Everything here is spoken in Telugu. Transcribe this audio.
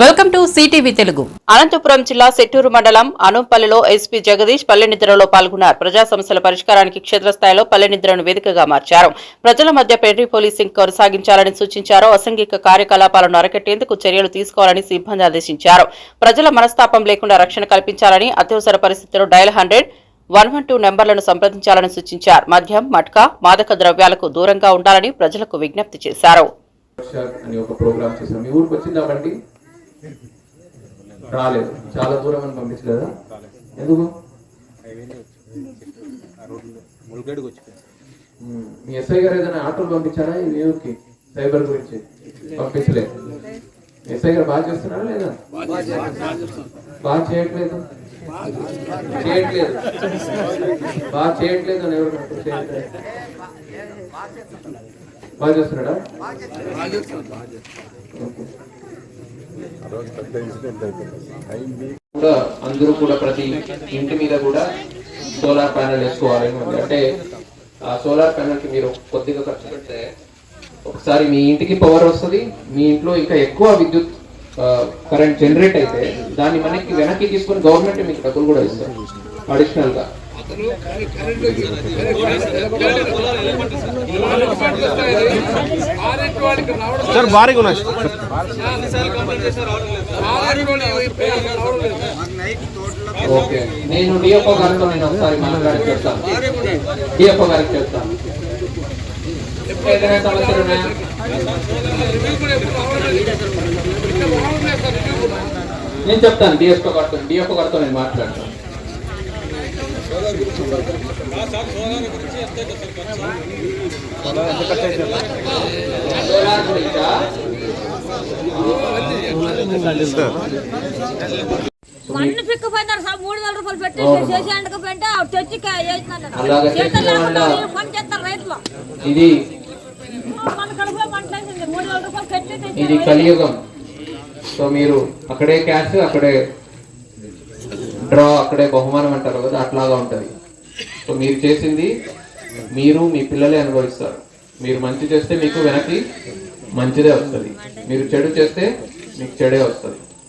Welcome to CTV Telugu. Anantapuram జిల్లా సెట్టూరు మండలం అనుంపల్లిలో ఎస్పీ జగదీష్ పల్లె నిద్రలో పాల్గొన్నారు. ప్రజా సమస్యల పరిష్కారానికి క్షేత్రస్థాయిలో పల్లె నిద్రను వేదికగా మార్చారు. ప్రజల మధ్య పెండ్రీ పోలీసింగ్ కొనసాగించాలని సూచించారు. అసంఘిక కార్యకలాపాలను అరికట్టేందుకు చర్యలు తీసుకోవాలని సిబ్బంది ఆదేశించారు. ప్రజల మనస్తాపం లేకుండా రక్షణ కల్పించాలని అత్యవసర పరిస్థితుల్లో dial hundred one one two నెంబర్లను సంప్రదించాలని సూచించారు. మద్యం మట్కా మాదక ద్రవ్యాలకు దూరంగా ఉండాలని ప్రజలకు విజ్ఞప్తి చేశారు. రాలేదు. చాలా దూరం అని పంపించలేదా? ఎందుకు? మీ ఎస్ఐ గారు ఏదైనా ఆటోలు పంపించారా? ఈ మీ ఊరికి సైబర్ గురించి పంపించలేదు. ఎస్ఐ గారు బాగా చేస్తున్నారా లేదా? బాగా చేయట్లేదు. చేయట్లేదు. బాగా చేయట్లేదు అని ఎవరు బాగా చేస్తున్నాడా? కూడా అందరూ కూడా ప్రతి ఇంటి మీద కూడా సోలార్ ప్యానెల్ వేసుకోవాలని ఉంది అంటే ఆ సోలార్ ప్యానెల్కి మీరు కొద్దిగా ఖర్చు పెడితే ఒకసారి మీ ఇంటికి పవర్ వస్తుంది మీ ఇంట్లో ఇంకా ఎక్కువ విద్యుత్ కరెంట్ జనరేట్ అయితే దాన్ని మనకి వెనక్కి తీసుకొని గవర్నమెంట్ మీకు డబ్బులు కూడా ఇస్తారు అడిషనల్గా. సార్ భారీగా ఉన్నాయి. ఓకే. నేను డిఎఫ్ఓ గారితో నేను ఒకసారి మాట్లాడి చెప్తాను. డిఎఫ్ఓ గారికి చెప్తాను. ఏదైనా సమస్యలు ఉన్నాయా నేను చెప్తాను డిఎస్ఓ గారితో డిఎఫ్ఓ గారితో నేను మాట్లాడతాను. మన్ను పిక్కపోయినారు సార్ మూడు వేల రూపాయలు పెట్టి అవును. చేసి ఎండకపోయింటే ఆవిడ తెచ్చి చేతులు లేకుండా పని చేస్తారు రైతులు ఇది మన కడుపులో పంట అయింది. మూడు వేల రూపాయలు పెట్టి తెచ్చారు ఇది. కలియుగం సో మీరు అక్కడే క్యాష్ అక్కడే డ్రా అక్కడే బహుమానం అంటారు కదా అట్లాగా ఉంటుంది. సో మీరు చేసింది మీరు మీ పిల్లలే అనుభవిస్తారు. మీరు మంచి చేస్తే మీకు వెనక్కి మంచిదే వస్తుంది. మీరు చెడు చేస్తే మీకు చెడే వస్తుంది.